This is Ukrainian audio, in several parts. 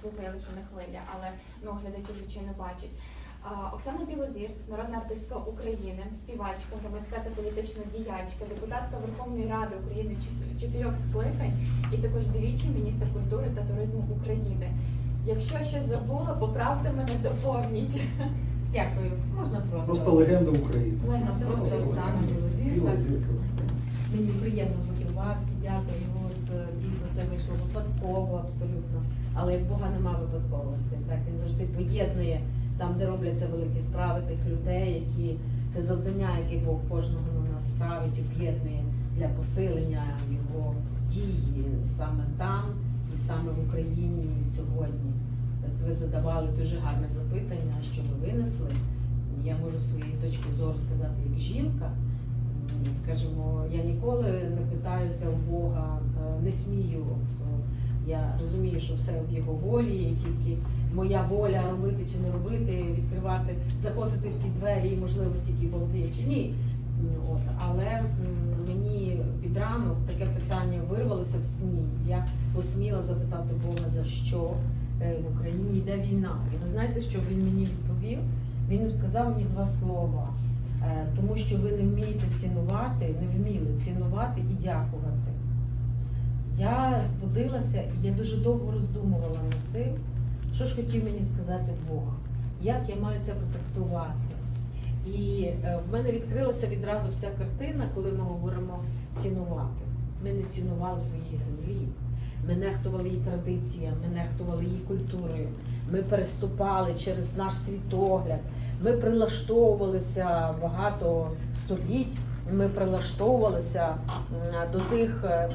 слухає лише на хвилі, але ну глядачі звичайно бачать. Оксана Білозір, народна артистка України, співачка, громадська та політична діячка, депутатка Верховної Ради України чотирьох скликань і також двічі міністр культури та туризму України. Якщо щось забула, поправте мене, доповніть. Дякую. Можна просто. Просто легенда України. Можна просто Просто Оксана Білозір. Мені приємно бути у вас. Дякую. Вийшло випадково, абсолютно. Але як Бога нема випадковостей. Так він завжди поєднує там, де робляться великі справи тих людей, які те завдання, яке Бог кожного на нас ставить, об'єднує для посилення його дії саме там і саме в Україні сьогодні. От ви задавали дуже гарне запитання, що ви винесли. Я можу своєї точки зору сказати, як жінка. Скажімо, я ніколи не питаюся у Бога, не смію. So, Я розумію, що все в його волі, і тільки моя воля робити чи не робити, відкривати, заходити в ті двері і можливості, які Бог чи ні. От. Але мені під ранок таке питання вирвалося в сні. Я посміла запитати Бога, за що е, в Україні йде війна. І ви знаєте, що він мені відповів? Він сказав мені два слова. Е, Тому що ви не вмієте цінувати, не вміли цінувати і дякувати. Я збудилася і я дуже довго роздумувала над цим, що ж хотів мені сказати Бог, як я маю це протрактувати. І е, в мене відкрилася відразу вся картина, коли ми говоримо цінувати. Ми не цінували своєї землі, ми нехтували її традиціями, ми нехтували її культурою, ми переступали через наш світогляд, ми прилаштовувалися багато століть, ми прилаштовувалися до тих е,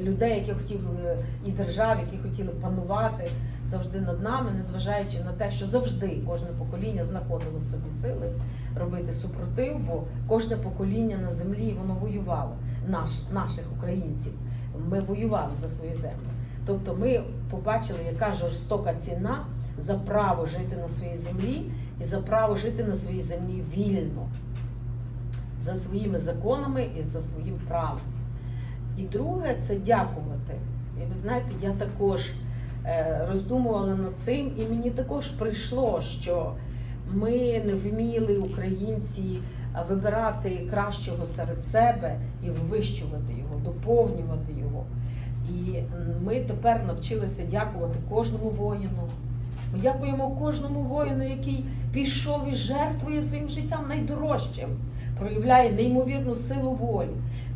людей, які хотіли і держав, які хотіли панувати завжди над нами, незважаючи на те, що завжди кожне покоління знаходило в собі сили робити супротив, бо кожне покоління на землі воно воювало, наш, наших українців. Ми воювали за свою землю. Тобто ми побачили, яка жорстока ціна за право жити на своїй землі і за право жити на своїй землі вільно, за своїми законами і за своїм правом. І друге це дякувати. І ви знаєте, я також е, роздумувала над цим, і мені також прийшло, що ми не вміли, українці, вибирати кращого серед себе і вивищувати його, доповнювати його. І ми тепер навчилися дякувати кожному воїну. Ми дякуємо кожному воїну, який пішов і жертвує своїм життям найдорожчим, проявляє неймовірну силу волі.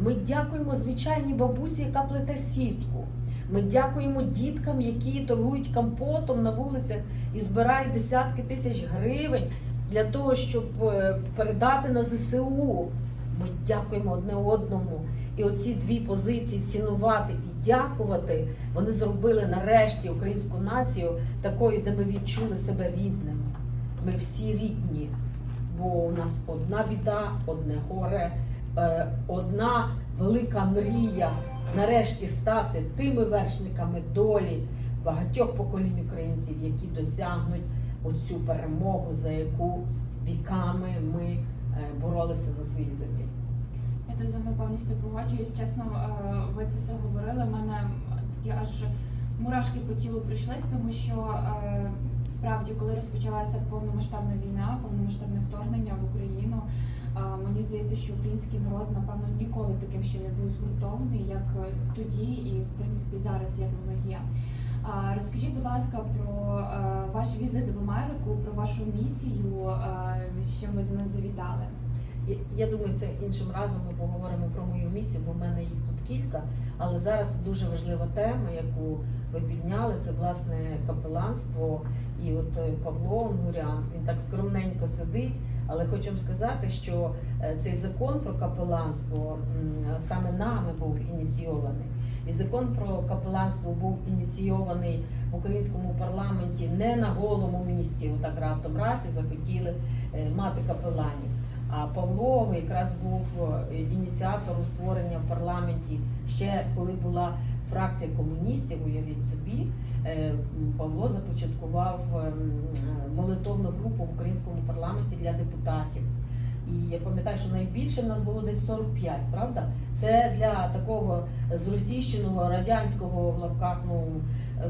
Ми дякуємо звичайній бабусі, яка плете сітку. Ми дякуємо діткам, які торгують компотом на вулицях і збирають десятки тисяч гривень для того, щоб е, передати на ЗСУ. Ми дякуємо одне одному. І оці дві позиції цінувати і дякувати, вони зробили нарешті українську націю такою, де ми відчули себе рідними. Ми всі рідні, бо у нас одна біда, одне горе, е, одна велика мрія нарешті стати тими вершниками долі багатьох поколінь українців, які досягнуть оцю перемогу, за яку віками ми е, боролися за свої землі. Я тут з вами повністю погоджуюсь. Чесно, е, ви це все говорили. У мене такі аж мурашки по тілу прийшлись, тому що справді, коли розпочалася повномасштабна війна, повномасштабне вторгнення в Україну, мені здається, що український народ, напевно, ніколи таким ще не був згуртований, як тоді, і в принципі зараз як воно є. Розкажіть, будь ласка, про ваш візит в Америку, про вашу місію, з ви до нас завітали. Я думаю, це іншим разом ми поговоримо про мою місію, бо в мене їх тут кілька. Але зараз дуже важлива тема, яку ви підняли, це власне капеланство. І от е, Павло Онгурян, він так скромненько сидить. Але хочу вам сказати, що е, цей закон про капеланство саме нами був ініційований. І закон про капеланство був ініційований в українському парламенті не на голому місці, отак раптом раз і захотіли е, мати капеланів. А Павло якраз був е, ініціатором створення в парламенті ще коли була фракція комуністів, уявіть собі. Е, Павло започаткував ем, молитовну групу в українському парламенті для депутатів. І я пам'ятаю, що найбільше в нас було десь 45, правда? Це для такого зросійщеного радянського в лапках ну,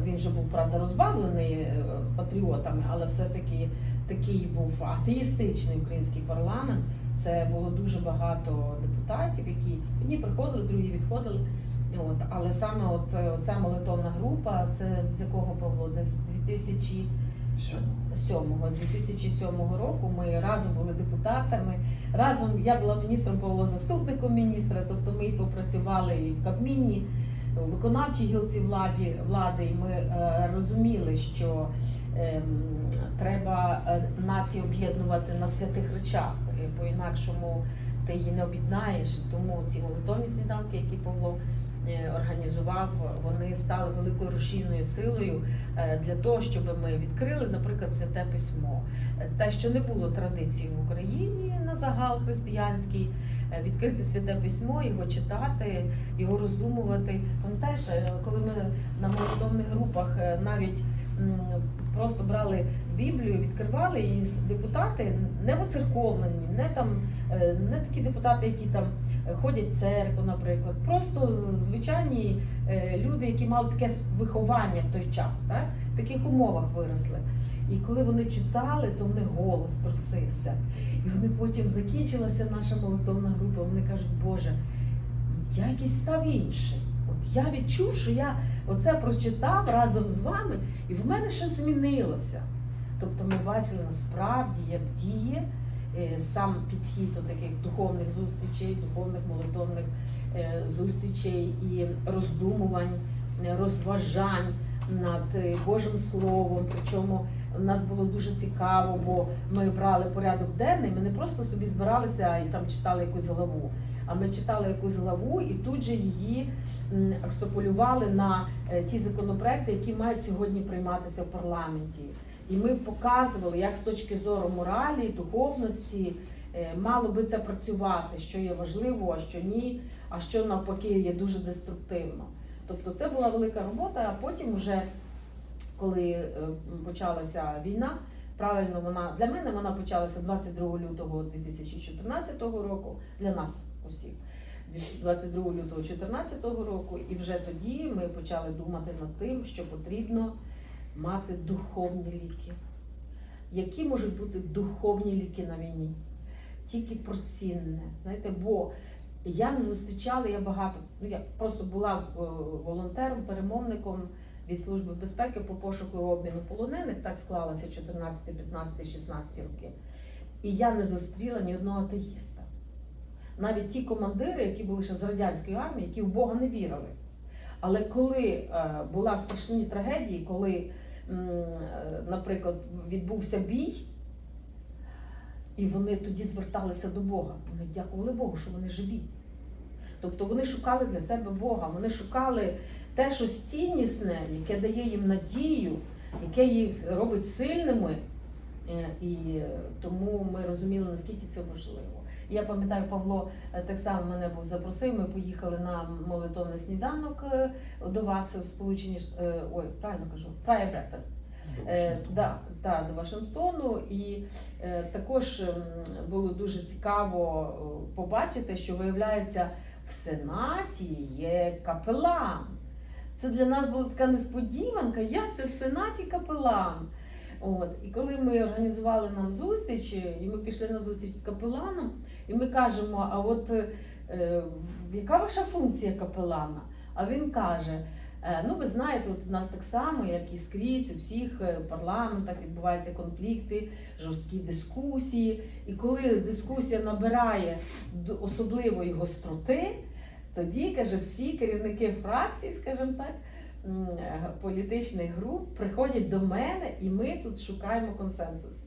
Він вже був правда розбавлений е, патріотами, але все-таки такий був атеїстичний український парламент. Це було дуже багато депутатів, які одні приходили, другі відходили. От, але саме от е, ця молитовна група, це з якого Павло, з 2007 з 2007 року ми разом були депутатами. Разом я була міністром Павло заступником міністра, тобто ми попрацювали і в Кабміні, у виконавчій гілці владі, влади, і ми е, розуміли, що ем, треба е, націю об'єднувати на святих речах, е, по-інакшому ти її не об'єднаєш. Тому ці молитовні сніданки, які Павло е, організував, вони стали великою рушійною силою для того, щоб ми відкрили, наприклад, святе письмо. Те, що не було традиції в Україні на загал християнський, відкрити святе письмо, його читати, його роздумувати. Пам'ятаєш, коли ми на молитовних групах навіть просто брали Біблію, відкривали і депутати не воцерковлені, не там е, не такі депутати, які там е, ходять в церкву, наприклад, просто звичайні е, люди, які мали таке виховання в той час, так? в таких умовах виросли. І коли вони читали, то в них голос трусився. І вони потім закінчилася наша молитовна група. Вони кажуть, Боже, я якийсь став інший. Я відчув, що я оце прочитав разом з вами, і в мене щось змінилося. Тобто ми бачили насправді, як діє е, сам підхід до таких духовних зустрічей, духовних молитовних е, зустрічей і роздумувань, е, розважань над Божим Словом. Причому в нас було дуже цікаво, бо ми брали порядок денний, ми не просто собі збиралися і там читали якусь главу. А ми читали якусь главу і тут же її екстраполювали на е, ті законопроекти, які мають сьогодні прийматися в парламенті. І ми показували, як з точки зору моралі, духовності е, мало би це працювати, що є важливо, а що ні, а що навпаки є дуже деструктивно. Тобто це була велика робота, а потім вже коли е, почалася війна, правильно вона для мене вона почалася 22 лютого 2014 року, для нас усіх. 22 лютого 2014 року, і вже тоді ми почали думати над тим, що потрібно мати духовні ліки. Які можуть бути духовні ліки на війні? Тільки про цінне. Знаєте, бо я не зустрічала, я багато, ну я просто була е, волонтером, перемовником від Служби безпеки по пошуку і обміну полонених, так склалося 14, 15, 16 роки. І я не зустріла ні одного атеїста. Навіть ті командири, які були ще з радянської армії, які в Бога не вірили. Але коли е, була страшні трагедії, коли, е, наприклад, відбувся бій, і вони тоді зверталися до Бога. Вони дякували Богу, що вони живі. Тобто вони шукали для себе Бога, вони шукали те, щось ціннісне, яке дає їм надію, яке їх робить сильними. Е, І тому ми розуміли, наскільки це важливо. Я пам'ятаю, Павло е, так само мене був запросив. Ми поїхали на молитовний сніданок е, до вас в Сполучені ой, правильно кажу, Prayer Breakfast. Е, да, да, до Вашингтону. І е, також було дуже цікаво побачити, що виявляється в Сенаті є капелан. Це для нас була така несподіванка, як це в Сенаті капелан. От. І коли ми організували нам зустріч, і ми пішли на зустріч з капеланом, і ми кажемо, а от е, яка ваша функція капелана? А він каже: Е, Ну, ви знаєте, от у нас так само, як і скрізь, у всіх е, парламентах відбуваються конфлікти, жорсткі дискусії. І коли дискусія набирає особливої гостроти, тоді каже, всі керівники фракцій, скажімо так, політичних груп приходять до мене, і ми тут шукаємо консенсус.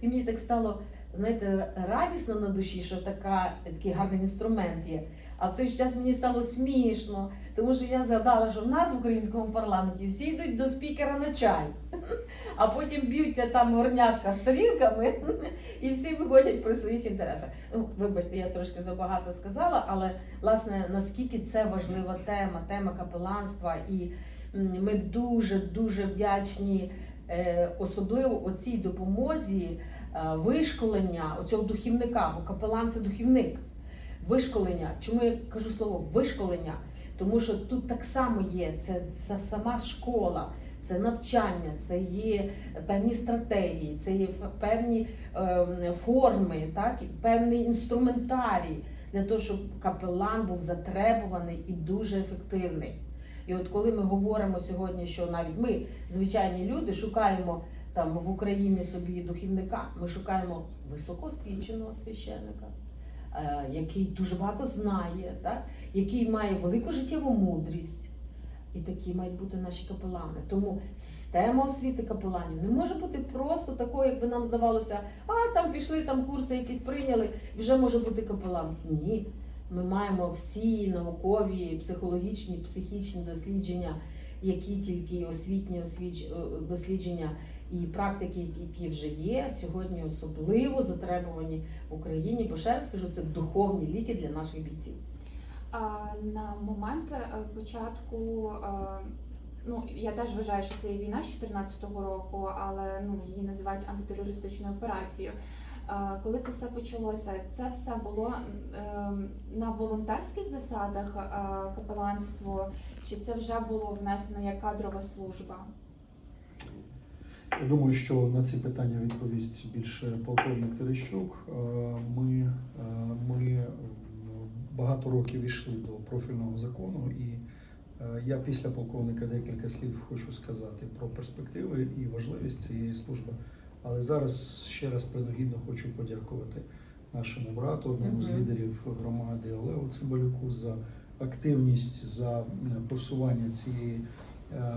І мені так стало, знаєте, радісно на душі, що така, такий гарний інструмент є. А в той час мені стало смішно, тому що я згадала, що в нас в українському парламенті всі йдуть до спікера на чай, а потім б'ються там горнятка з тарілками, і всі виходять при своїх інтересах. Ну, вибачте, я трошки забагато сказала, але власне наскільки це важлива тема, тема капеланства, і ми дуже дуже вдячні, е, особливо оцій допомозі е, вишколення оцього духівника, бо капелан це духівник. Вишколення. Чому я кажу слово вишколення? Тому що тут так само є, це, це сама школа. Це навчання, це є певні стратегії, це є певні ем, форми, так, певний інструментарій для того, щоб капелан був затребуваний і дуже ефективний. І от коли ми говоримо сьогодні, що навіть ми, звичайні люди, шукаємо там в Україні собі духівника, ми шукаємо високоосвіченого священника, е, який дуже багато знає, так? який має велику життєву мудрість. І такі мають бути наші капелани. Тому система освіти капеланів не може бути просто такою, якби нам здавалося, а там пішли, там курси якісь прийняли, вже може бути капелан. Ні. Ми маємо всі наукові, психологічні, психічні дослідження, які тільки освітні е, дослідження і практики, які вже є, сьогодні особливо затребувані в Україні, бо ще раз кажу, це духовні ліки для наших бійців. На момент е, початку, е, ну я теж вважаю, що це є війна з 2014 року, але ну її називають антитерористичною операцією. Е, Коли це все почалося, це все було е, на волонтерських засадах капеланство, чи це вже було внесено як кадрова служба? Я думаю, що на ці питання відповість більше полковник Терещук. Ми, ми багато років йшли до профільного закону, і е, я після полковника декілька слів хочу сказати про перспективи і важливість цієї служби. Але зараз ще раз принагідно хочу подякувати нашому брату, одному з лідерів громади Олегу Цимбалюку за активність за е, просування цієї е,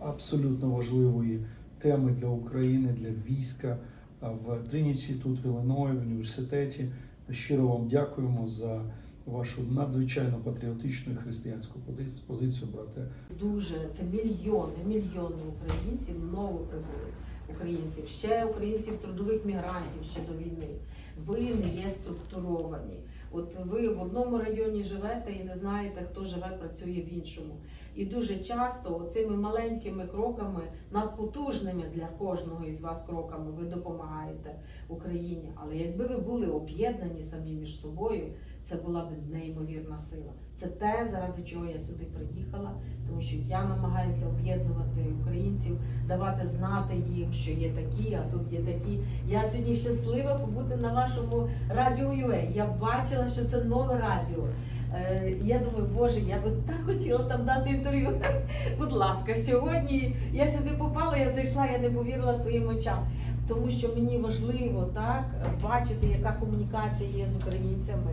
абсолютно важливої теми для України, для війська в Трініті, тут в Іллиної, в університеті. Щиро вам дякуємо за вашу надзвичайно патріотичну і християнську позицію, брате. Дуже це мільйони, мільйони українців новоприбулих українців, ще українців трудових мігрантів ще до війни. Ви не є структуровані. От ви в одному районі живете і не знаєте, хто живе, працює в іншому. І дуже часто цими маленькими кроками, надпотужними для кожного із вас кроками, ви допомагаєте Україні. Але якби ви були об'єднані самі між собою, це була б неймовірна сила. Це те, заради чого я сюди приїхала, тому що я намагаюся об'єднувати українців, давати знати їм, що є такі, а тут є такі. Я сьогодні щаслива побути на вашому радіо UA. Я бачила, що це нове радіо. Е, Я думаю, боже, я би так хотіла там дати інтерв'ю. Будь ласка, сьогодні я сюди попала, я зайшла, я не повірила своїм очам. Тому що мені важливо так бачити, яка комунікація є з українцями.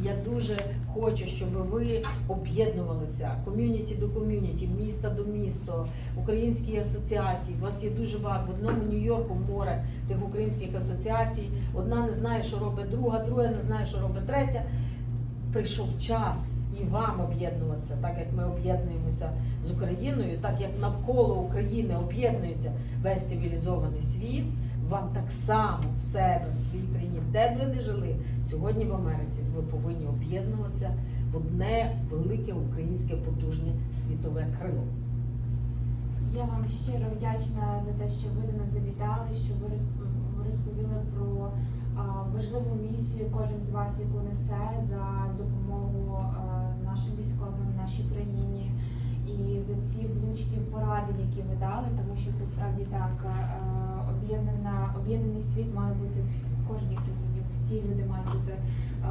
І я дуже хочу, щоб ви об'єднувалися ком'юніті до ком'юніті, міста до міста, українські асоціації. У вас є дуже багато. В одному Нью-Йорку море тих українських асоціацій. Одна не знає, що робить друга, друга не знає, що робить третя. Прийшов час і вам об'єднуватися, так як ми об'єднуємося з Україною, так як навколо України об'єднується весь цивілізований світ. Вам так само в себе, в своїй країні, де б ви не жили, сьогодні в Америці ви повинні об'єднуватися в одне велике українське потужне світове крило. Я вам щиро вдячна за те, що ви до нас завітали, що ви розповіли про важливу місію, кожен з вас, яку несе за допомогу нашим військовим нашій країні, і за ці влучні поради, які ви дали, тому що це справді так. Об'єднана об'єднаний світ має бути в кожній країні. Всі люди мають бути а,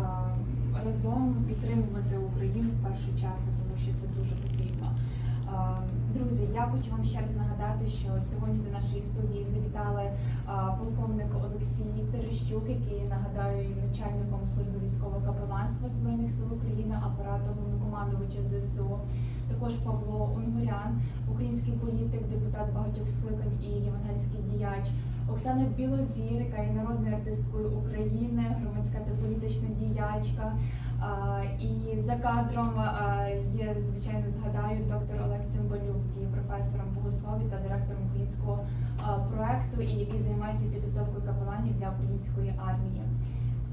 разом підтримувати Україну в першу чергу, тому що це дуже потрібно. А, Друзі, я хочу вам ще раз нагадати, що сьогодні до нашої студії завітали а, полковник Олексій Терещук, який нагадаю є начальником служби військового капеланства збройних сил України, апарату головнокомандувача ЗСУ. Також Павло Унгурян, український політик, депутат багатьох скликань і євангельський діяч. Оксана Білозір, яка є народною артисткою України, громадська та політична діячка. І за кадром є, звичайно, згадаю доктор Олег Цимбалюк, який є професором богослов'я та директором українського проекту, і який займається підготовкою капеланів для української армії.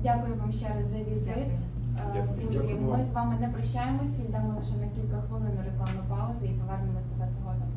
Дякую вам ще раз за візит. Друзі, ми з вами не прощаємося, йдемо лише на кілька хвилин на рекламну паузу і повернемось до вас згодом.